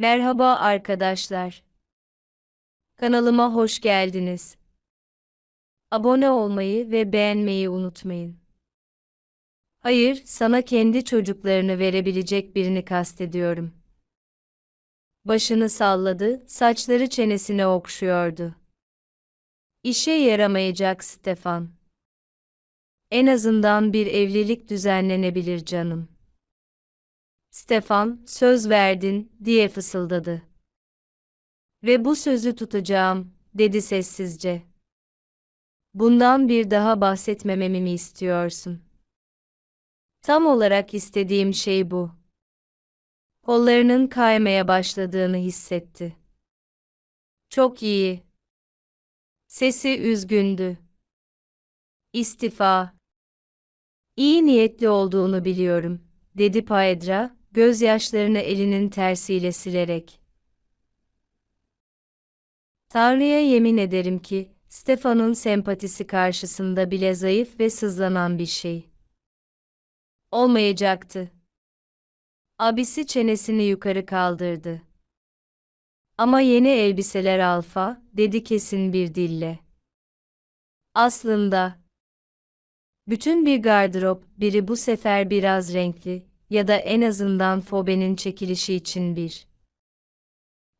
Merhaba arkadaşlar. Kanalıma hoş geldiniz. Abone olmayı ve beğenmeyi unutmayın. Hayır, sana kendi çocuklarını verebilecek birini kastediyorum. Başını salladı, saçları çenesine okşuyordu. İşe yaramayacak Stefan. En azından bir evlilik düzenlenebilir canım. Stefan, söz verdin, diye fısıldadı. Ve bu sözü tutacağım, dedi sessizce. Bundan bir daha bahsetmememi mi istiyorsun? Tam olarak istediğim şey bu. Kollarının kaymaya başladığını hissetti. Çok iyi. Sesi üzgündü. İstifa. İyi niyetli olduğunu biliyorum, dedi Paedra, gözyaşlarını elinin tersiyle silerek. Tanrı'ya yemin ederim ki, Stefan'ın sempatisi karşısında bile zayıf ve sızlanan bir şey. Olmayacaktı. Abisi çenesini yukarı kaldırdı. Ama yeni elbiseler alfa, dedi kesin bir dille. Aslında, bütün bir gardırop, biri bu sefer biraz renkli, ya da en azından Fobe'nin çekilişi için bir.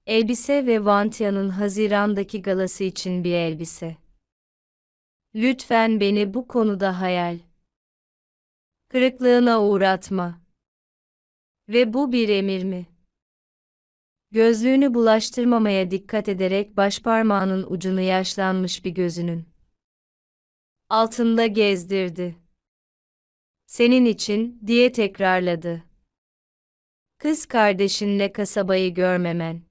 Elbise ve Vantia'nın Haziran'daki galası için bir elbise. Lütfen beni bu konuda hayal kırıklığına uğratma. Ve bu bir emir mi? Gözlüğünü bulaştırmamaya dikkat ederek başparmağının ucunu yaşlanmış bir gözünün altında gezdirdi. Senin için, diye tekrarladı. Kız kardeşinle kasabayı görmemen.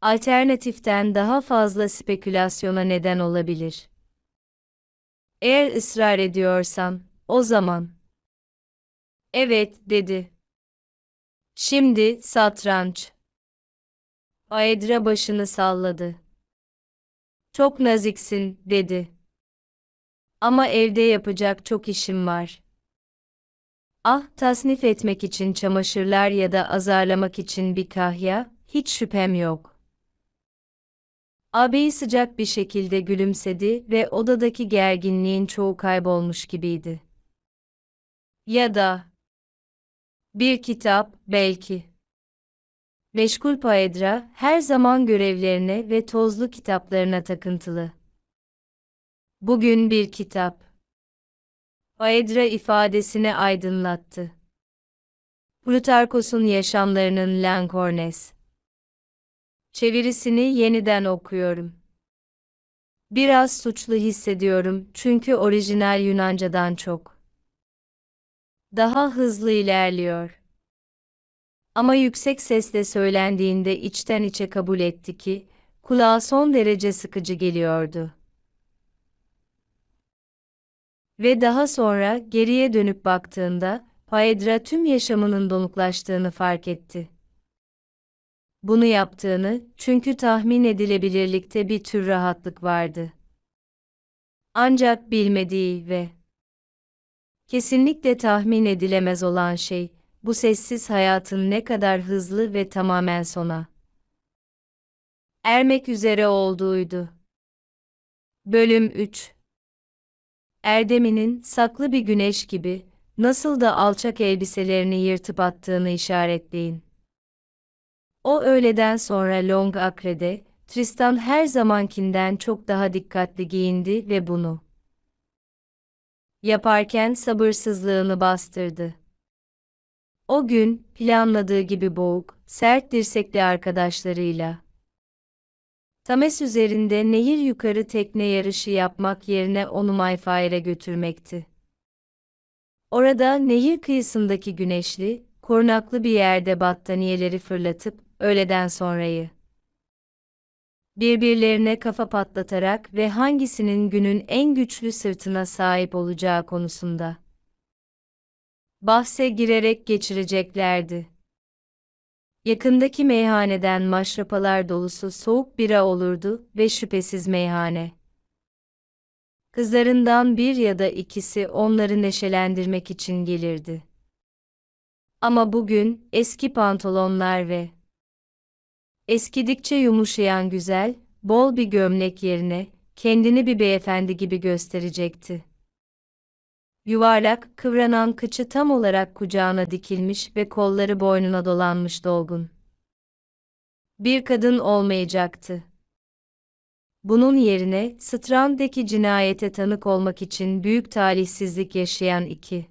Alternatiften daha fazla spekülasyona neden olabilir. Eğer ısrar ediyorsan, o zaman. Evet, dedi. Şimdi, satranç. Aedra başını salladı. Çok naziksin, dedi. Ama evde yapacak çok işim var. Ah, tasnif etmek için çamaşırlar ya da azarlamak için bir kahya, hiç şüphem yok. Ağabey sıcak bir şekilde gülümsedi ve odadaki gerginliğin çoğu kaybolmuş gibiydi. Ya da bir kitap, belki. Meşgul Paedra, her zaman görevlerine ve tozlu kitaplarına takıntılı. Bugün bir kitap. Aedra ifadesini aydınlattı. Plutarkos'un Yaşamlarının Lankornes. Çevirisini yeniden okuyorum. Biraz suçlu hissediyorum çünkü orijinal Yunancadan çok daha hızlı ilerliyor. Ama yüksek sesle söylendiğinde içten içe kabul etti ki, kulağa son derece sıkıcı geliyordu. Ve daha sonra geriye dönüp baktığında, Paedra tüm yaşamının donuklaştığını fark etti. Bunu yaptığını, çünkü tahmin edilebilirlikte bir tür rahatlık vardı. Ancak bilmediği ve kesinlikle tahmin edilemez olan şey, bu sessiz hayatın ne kadar hızlı ve tamamen sona ermek üzere olduğuydu. Bölüm 3 Erdeminin saklı bir güneş gibi nasıl da alçak elbiselerini yırtıp attığını işaretleyin. O öğleden sonra Long Acre'de Tristan her zamankinden çok daha dikkatli giyindi ve bunu yaparken sabırsızlığını bastırdı. O gün planladığı gibi boğuk, sert dirsekli arkadaşlarıyla Tames üzerinde nehir yukarı tekne yarışı yapmak yerine onu Mayfair'e götürmekti. Orada nehir kıyısındaki güneşli, korunaklı bir yerde battaniyeleri fırlatıp öğleden sonrayı birbirlerine kafa patlatarak ve hangisinin günün en güçlü sırtına sahip olacağı konusunda bahse girerek geçireceklerdi. Yakındaki meyhaneden maşrapalar dolusu soğuk bira olurdu ve şüphesiz meyhane. Kızlarından bir ya da ikisi onları neşelendirmek için gelirdi. Ama bugün eski pantolonlar ve Eskidikçe yumuşayan güzel, bol bir gömlek yerine, kendini bir beyefendi gibi gösterecekti. Yuvarlak, kıvranan kıçı tam olarak kucağına dikilmiş ve kolları boynuna dolanmış dolgun. Bir kadın olmayacaktı. Bunun yerine, Strand'deki cinayete tanık olmak için büyük talihsizlik yaşayan iki.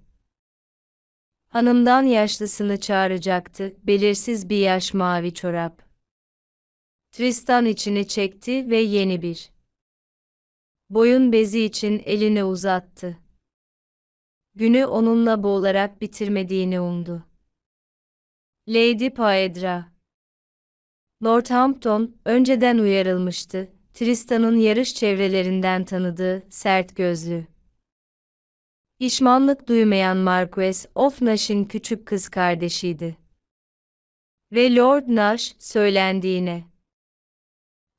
Hanımdan yaşlısını çağıracaktı, belirsiz bir yaş mavi çorap. Tristan içini çekti ve yeni bir boyun bezi için elini uzattı. Günü onunla boğularak bitirmediğini umdu. Lady Paedra Northampton, önceden uyarılmıştı, Tristan'ın yarış çevrelerinden tanıdığı, sert gözlü. Pişmanlık duymayan Marquess of Nash'in küçük kız kardeşiydi. Ve Lord Nash, söylendiğine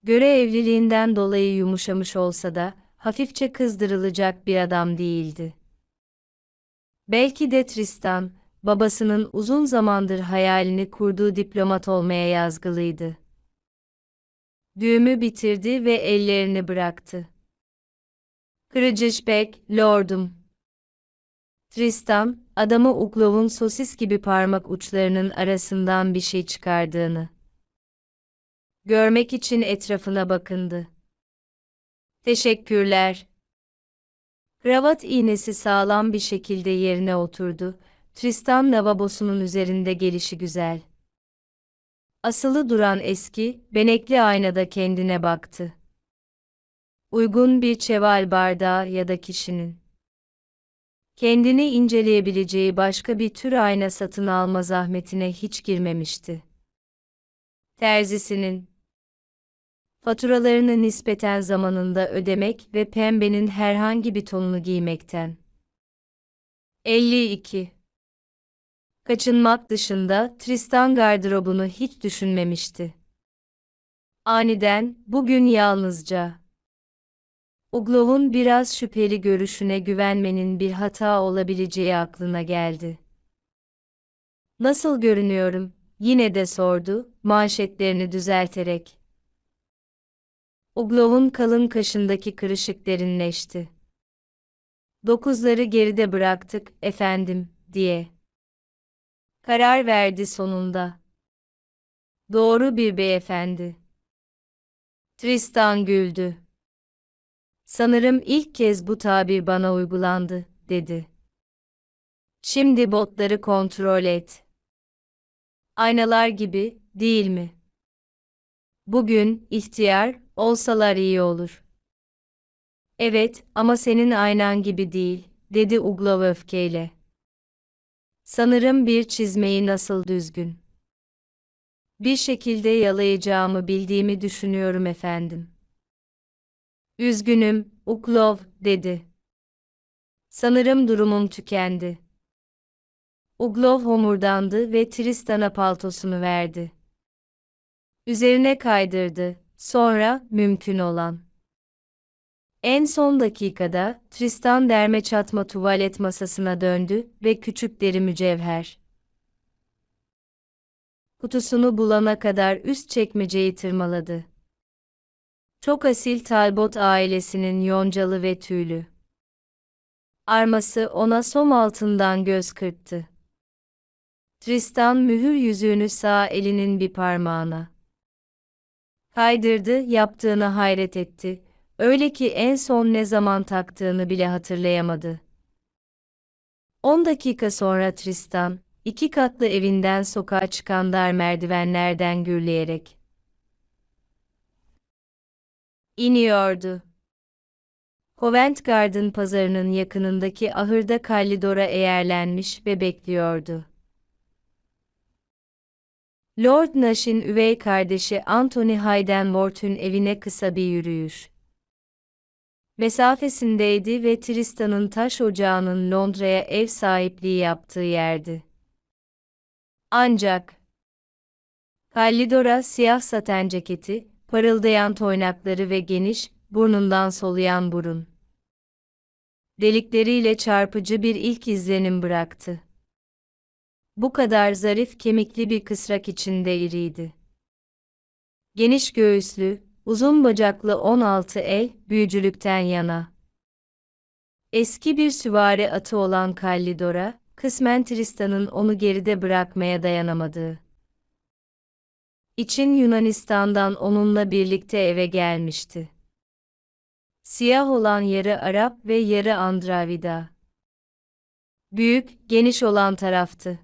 göre evliliğinden dolayı yumuşamış olsa da, hafifçe kızdırılacak bir adam değildi. Belki de Tristan, babasının uzun zamandır hayalini kurduğu diplomat olmaya yazgılıydı. Düğümü bitirdi ve ellerini bıraktı. Kırıcışbek, lordum. Tristan, adamı Uklov'un sosis gibi parmak uçlarının arasından bir şey çıkardığını görmek için etrafına bakındı. Teşekkürler. Kravat iğnesi sağlam bir şekilde yerine oturdu. Tristan lavabosunun üzerinde gelişi güzel. Asılı duran eski, benekli aynada kendine baktı. Uygun bir çeval bardağı ya da kişinin kendini inceleyebileceği başka bir tür ayna satın alma zahmetine hiç girmemişti. Terzisinin faturalarını nispeten zamanında ödemek ve pembenin herhangi bir tonunu giymekten. 52. Kaçınmak dışında Tristan gardırobunu hiç düşünmemişti. Aniden, bugün yalnızca Uglov'un biraz şüpheli görüşüne güvenmenin bir hata olabileceği aklına geldi. Nasıl görünüyorum? Yine de sordu, manşetlerini düzelterek. Uglov'un kalın kaşındaki kırışık derinleşti. Dokuzları geride bıraktık, efendim, diye. Karar verdi sonunda. Doğru bir beyefendi. Tristan güldü. Sanırım ilk kez bu tabir bana uygulandı, dedi. Şimdi botları kontrol et. Aynalar gibi, değil mi? Bugün, ihtiyar, olsalar iyi olur. Evet, ama senin aynan gibi değil, dedi Uglov öfkeyle. Sanırım bir çizmeyi nasıl düzgün. Bir şekilde yalayacağımı bildiğimi düşünüyorum efendim. Üzgünüm, Uklov, dedi. Sanırım durumum tükendi. Uglov homurdandı ve Tristan'a paltosunu verdi. Üzerine kaydırdı, sonra mümkün olan. En son dakikada Tristan derme çatma tuvalet masasına döndü ve küçük deri mücevher kutusunu bulana kadar üst çekmeceyi tırmaladı. Çok asil Talbot ailesinin yoncalı ve tüylü. Arması ona som altından göz kırptı. Tristan mühür yüzüğünü sağ elinin bir parmağına kaydırdı, yaptığını hayret etti. Öyle ki en son ne zaman taktığını bile hatırlayamadı. On dakika sonra Tristan, iki katlı evinden sokağa çıkan dar merdivenlerden gürleyerek iniyordu. Covent Garden pazarının yakınındaki ahırda Kallidor'a eğerlenmiş ve bekliyordu. Lord Nash'in üvey kardeşi Anthony Haydenworth'un evine kısa bir yürüyüş mesafesindeydi ve Tristan'ın taş ocağının Londra'ya ev sahipliği yaptığı yerdi. Ancak Kallidora siyah saten ceketi, parıldayan toynakları ve geniş, burnundan soluyan burun. Delikleriyle çarpıcı bir ilk izlenim bıraktı. Bu kadar zarif kemikli bir kısrak içinde iriydi. Geniş göğüslü, uzun bacaklı 16 el, büyücülükten yana. Eski bir süvari atı olan Kallidora, kısmen Tristan'ın onu geride bırakmaya dayanamadığı için Yunanistan'dan onunla birlikte eve gelmişti. Siyah olan yarı Arap ve yarı Andravida. Büyük, geniş olan taraftı.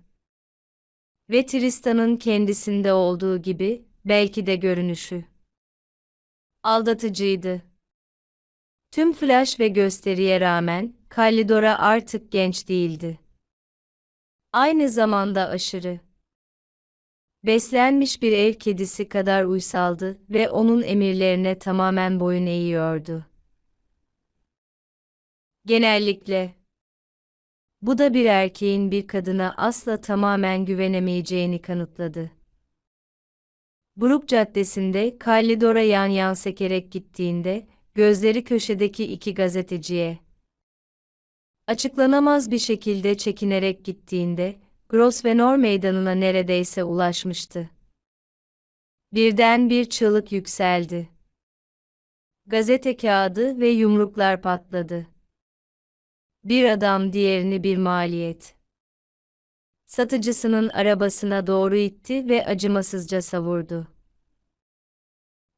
Ve Tristan'ın kendisinde olduğu gibi, belki de görünüşü. Aldatıcıydı. Tüm flash ve gösteriye rağmen, Kallidora artık genç değildi. Aynı zamanda aşırı. Beslenmiş bir ev kedisi kadar uysaldı ve onun emirlerine tamamen boyun eğiyordu. Genellikle. Bu da bir erkeğin bir kadına asla tamamen güvenemeyeceğini kanıtladı. Brook Caddesi'nde Kallidora yan yan sekerek gittiğinde, gözleri köşedeki iki gazeteciye. Açıklanamaz bir şekilde çekinerek gittiğinde, Grosvenor meydanına neredeyse ulaşmıştı. Birden bir çığlık yükseldi. Gazete kağıdı ve yumruklar patladı. Bir adam diğerini bir maliyet. Satıcısının arabasına doğru itti ve acımasızca savurdu.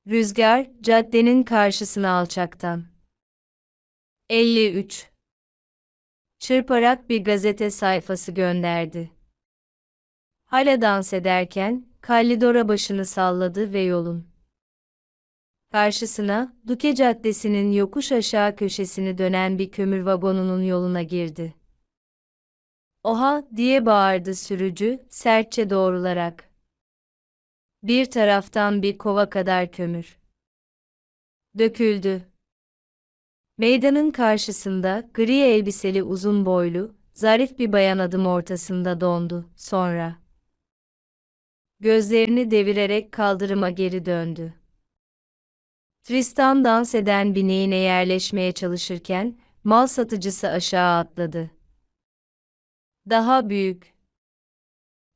Rüzgar, caddenin karşısına alçaktan. 53 Çırparak bir gazete sayfası gönderdi. Hala dans ederken, Kallidora başını salladı ve yolun karşısına, Duke Caddesi'nin yokuş aşağı köşesini dönen bir kömür vagonunun yoluna girdi. Oha, diye bağırdı sürücü, sertçe doğrularak. Bir taraftan bir kova kadar kömür. Döküldü. Meydanın karşısında, gri elbiseli uzun boylu, zarif bir bayan adım ortasında dondu, sonra. Gözlerini devirerek kaldırıma geri döndü. Tristan dans eden bineğine yerleşmeye çalışırken, mal satıcısı aşağı atladı. Daha büyük.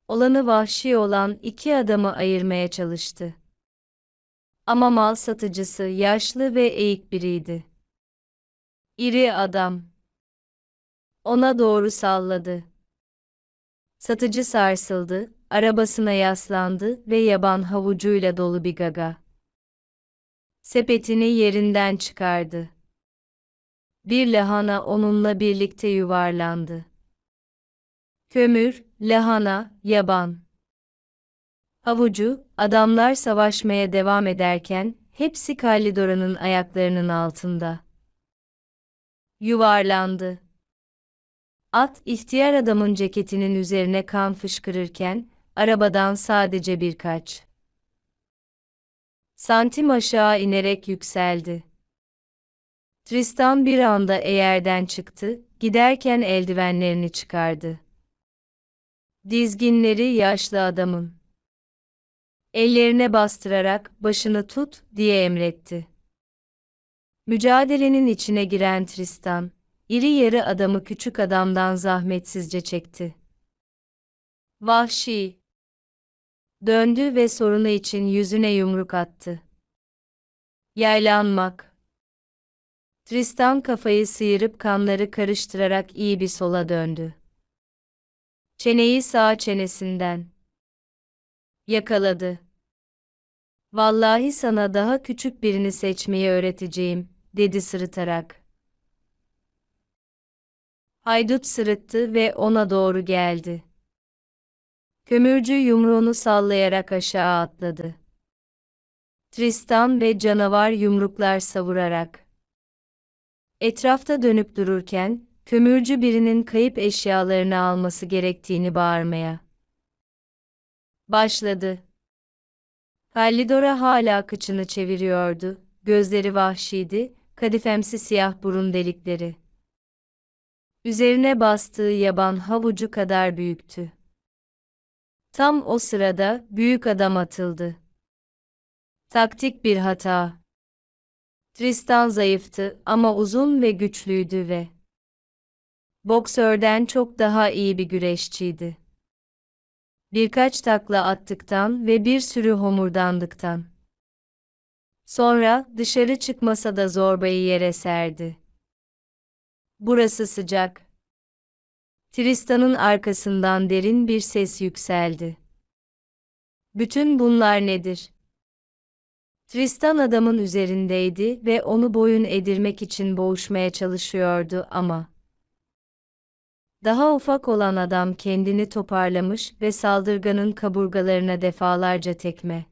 Olanı vahşi olan iki adamı ayırmaya çalıştı. Ama mal satıcısı yaşlı ve eğik biriydi. İri adam. Ona doğru salladı. Satıcı sarsıldı, arabasına yaslandı ve yaban havucuyla dolu bir gaga. Sepetini yerinden çıkardı. Bir lahana onunla birlikte yuvarlandı. Kömür, lahana, yaban. Havucu, adamlar savaşmaya devam ederken, hepsi Kallidora'nın ayaklarının altında. Yuvarlandı. At, ihtiyar adamın ceketinin üzerine kan fışkırırken, arabadan sadece birkaç santim aşağı inerek yükseldi. Tristan bir anda eğerden çıktı, giderken eldivenlerini çıkardı. Dizginleri yaşlı adamın. Ellerine bastırarak başını tut diye emretti. Mücadelenin içine giren Tristan, iri yarı adamı küçük adamdan zahmetsizce çekti. Vahşi. Döndü ve sorunu için yüzüne yumruk attı. Yaylanmak. Tristan kafayı sıyırıp kanları karıştırarak iyi bir sola döndü. Çeneyi sağ çenesinden yakaladı. Vallahi sana daha küçük birini seçmeyi öğreteceğim, dedi sırıtarak. Haydut sırıttı ve ona doğru geldi. Kömürcü yumruğunu sallayarak aşağı atladı. Tristan ve canavar yumruklar savurarak. Etrafta dönüp dururken, kömürcü birinin kayıp eşyalarını alması gerektiğini bağırmaya başladı. Kallidora hala kıçını çeviriyordu, gözleri vahşiydi, kadifemsi siyah burun delikleri. Üzerine bastığı yaban havucu kadar büyüktü. Tam o sırada büyük adam atıldı. Taktik bir hata. Tristan zayıftı ama uzun ve güçlüydü ve boksörden çok daha iyi bir güreşçiydi. Birkaç takla attıktan ve bir sürü homurdandıktan Sonra dışarı çıkmasa da zorbayı yere serdi. Burası sıcak. Tristan'ın arkasından derin bir ses yükseldi. Bütün bunlar nedir? Tristan adamın üzerindeydi ve onu boyun edirmek için boğuşmaya çalışıyordu ama daha ufak olan adam kendini toparlamış ve saldırganın kaburgalarına defalarca tekme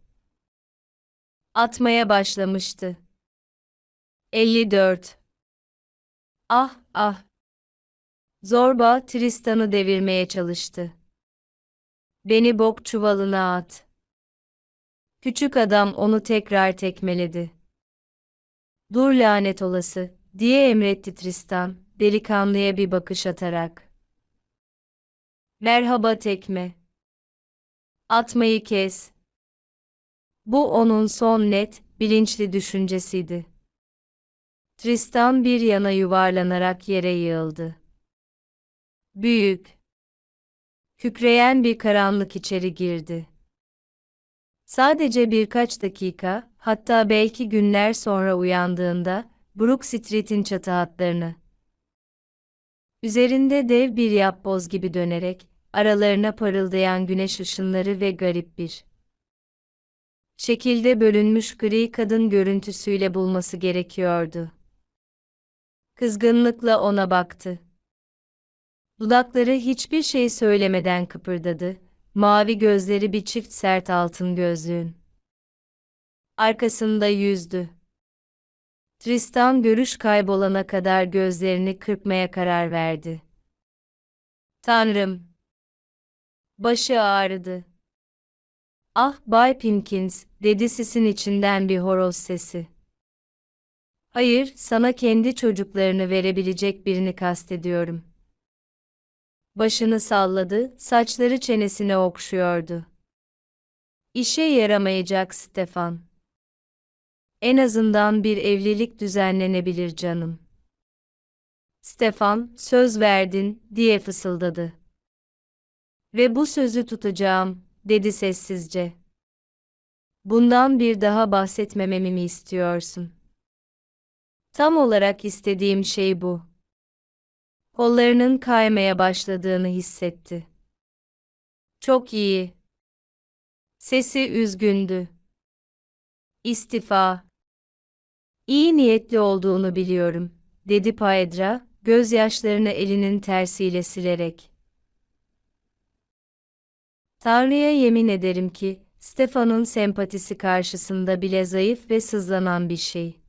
atmaya başlamıştı. 54 Ah, ah. Zorba Tristan'ı devirmeye çalıştı. Beni bok çuvalına at. Küçük adam onu tekrar tekmeledi. Dur lanet olası, diye emretti Tristan, delikanlıya bir bakış atarak. Merhaba tekme. Atmayı kes. Bu onun son net, bilinçli düşüncesiydi. Tristan bir yana yuvarlanarak yere yığıldı. Büyük, kükreyen bir karanlık içeri girdi. Sadece birkaç dakika, hatta belki günler sonra uyandığında, Brook Street'in çatı hatlarını üzerinde dev bir yapboz gibi dönerek, aralarına parıldayan güneş ışınları ve garip bir şekilde bölünmüş gri kadın görüntüsüyle bulması gerekiyordu. Kızgınlıkla ona baktı. Dudakları hiçbir şey söylemeden kıpırdadı, mavi gözleri bir çift sert altın gözlüğün. Arkasında yüzdü. Tristan görüş kaybolana kadar gözlerini kırpmaya karar verdi. Tanrım! Başı ağrıdı. Ah Bay Pinkins, dedi sisin içinden bir horoz sesi. Hayır, sana kendi çocuklarını verebilecek birini kastediyorum. Başını salladı, saçları çenesine okşuyordu. İşe yaramayacak Stefan. En azından bir evlilik düzenlenebilir canım. Stefan, söz verdin, diye fısıldadı. Ve bu sözü tutacağım, dedi sessizce. Bundan bir daha bahsetmememi mi istiyorsun? Tam olarak istediğim şey bu. Kollarının kaymaya başladığını hissetti. Çok iyi. Sesi üzgündü. İstifa. İyi niyetli olduğunu biliyorum, dedi Paedra, gözyaşlarını elinin tersiyle silerek. Tanrı'ya yemin ederim ki, Stefan'ın sempatisi karşısında bile zayıf ve sızlanan bir şey.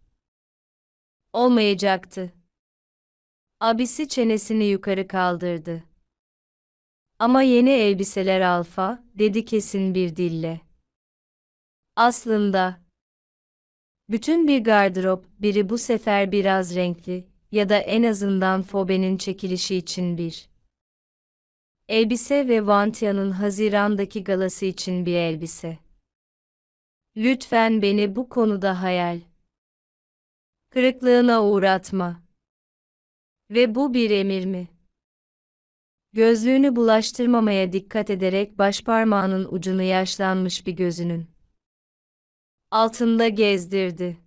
Olmayacaktı. Abisi çenesini yukarı kaldırdı. Ama yeni elbiseler alfa, dedi kesin bir dille. Aslında, bütün bir gardırop, biri bu sefer biraz renkli ya da en azından Fobe'nin çekilişi için bir. Elbise ve Vantia'nın Haziran'daki galası için bir elbise. Lütfen beni bu konuda hayal kırıklığına uğratma. Ve bu bir emir mi? Gözlüğünü bulaştırmamaya dikkat ederek başparmağının ucunu yaşlanmış bir gözünün altında gezdirdi.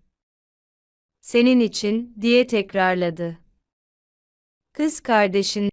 Senin için, diye tekrarladı. Kız kardeşin